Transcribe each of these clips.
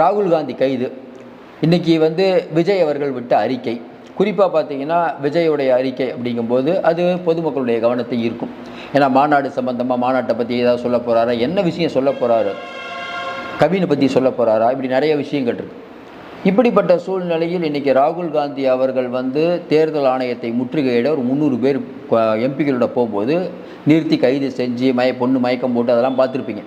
ராகுல் காந்தி கைது. இன்றைக்கி வந்து விஜய் அவர்கள் விட்ட அறிக்கை. குறிப்பாக பார்த்தீங்கன்னா விஜயோடைய அறிக்கை அப்படிங்கும்போது அது பொதுமக்களுடைய கவனத்தை ஈர்க்கும். ஏன்னா மாநாடு சம்பந்தமாக மாநாட்டை பற்றி ஏதாவது சொல்ல போகிறாரா என்ன விஷயம் சொல்ல போகிறாரு கவினை பற்றி சொல்ல போகிறாரா இப்படி நிறைய விஷயங்கள் இருக்கு. இப்படிப்பட்ட சூழ்நிலையில் இன்றைக்கி ராகுல் காந்தி அவர்கள் வந்து தேர்தல் ஆணையத்தை முற்றுகையிட ஒரு முந்நூறு பேர் எம்பிகளோட போகும்போது நிறுத்தி கைது செஞ்சு மய பொண்ணு மயக்கம் போட்டு அதெல்லாம் பார்த்துருப்பீங்க.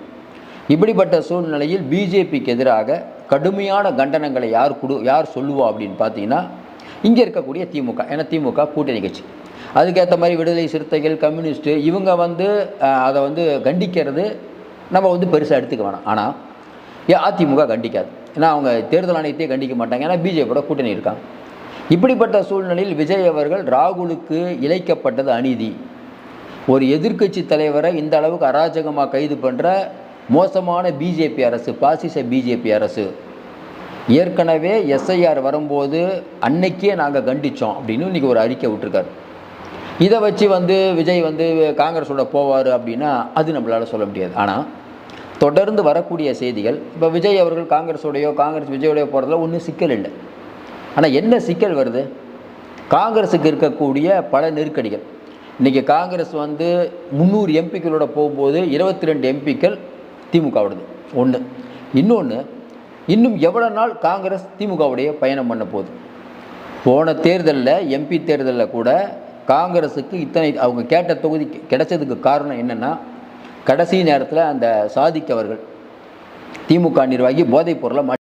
இப்படிப்பட்ட சூழ்நிலையில் பிஜேபிக்கு எதிராக கடுமையான கண்டனங்களை யார் கொடு யார் சொல்லுவா அப்படின்னு பார்த்தீங்கன்னா இங்கே இருக்கக்கூடிய திமுக. ஏன்னா திமுக கூட்டணி கட்சி. அதுக்கேற்ற மாதிரி விடுதலை சிறுத்தைகள் கம்யூனிஸ்ட்டு இவங்க வந்து அதை வந்து கண்டிக்கிறது நம்ம வந்து பெருசாக எடுத்துக்க வேணாம். ஆனால் ஏன் அதிமுக கண்டிக்காது. ஏன்னா அவங்க தேர்தல் ஆணையத்தையே கண்டிக்க மாட்டாங்க. ஏன்னா பிஜேபியோட கூட்டணி இருக்காங்க இப்படிப்பட்ட சூழ்நிலையில் விஜய் அவர்கள் ராகுலுக்கு இழைக்கப்பட்டது அநீதி. ஒரு எதிர்க்கட்சி தலைவரை இந்த அளவுக்கு அராஜகமாக கைது பண்ணுற மோசமான பிஜேபி அரசு பாசிச பிஜேபி அரசு. ஏற்கனவே எஸ்ஐஆர் வரும்போது அன்னைக்கே நாங்கள் கண்டித்தோம் அப்படின்னு இன்றைக்கி ஒரு அறிக்கை விட்டுருக்காரு. இதை வச்சு வந்து விஜய் வந்து காங்கிரஸோட போவார் அப்படின்னா அது நம்மளால் சொல்ல முடியாது. ஆனால் தொடர்ந்து வரக்கூடிய செய்திகள் இப்போ விஜய் அவர்கள் காங்கிரஸோடையோ காங்கிரஸ் விஜயோடையோ போகிறதுல ஒன்றும் சிக்கல் இல்லை. ஆனால் என்ன சிக்கல் வருது? காங்கிரஸுக்கு இருக்கக்கூடிய பல நெருக்கடிகள். இன்றைக்கி காங்கிரஸ் வந்து முந்நூறு எம்பிக்களோட போகும்போது இருபத்தி ரெண்டு எம்பிக்கள் திமுகவோடது ஒன்று இன்னொன்று இன்னும் எவ்வளோ நாள் காங்கிரஸ் திமுகவுடைய பயணம் பண்ண போகுது? போன தேர்தலில் எம்பி தேர்தலில் கூட காங்கிரஸுக்கு இத்தனை அவங்க கேட்ட தொகுதி கிடைச்சதுக்கு காரணம் என்னென்னா கடைசி நேரத்தில் அந்த சாதிக்கவர்கள் திமுக நிர்வாகி போதைப் பொருளை மாட்டி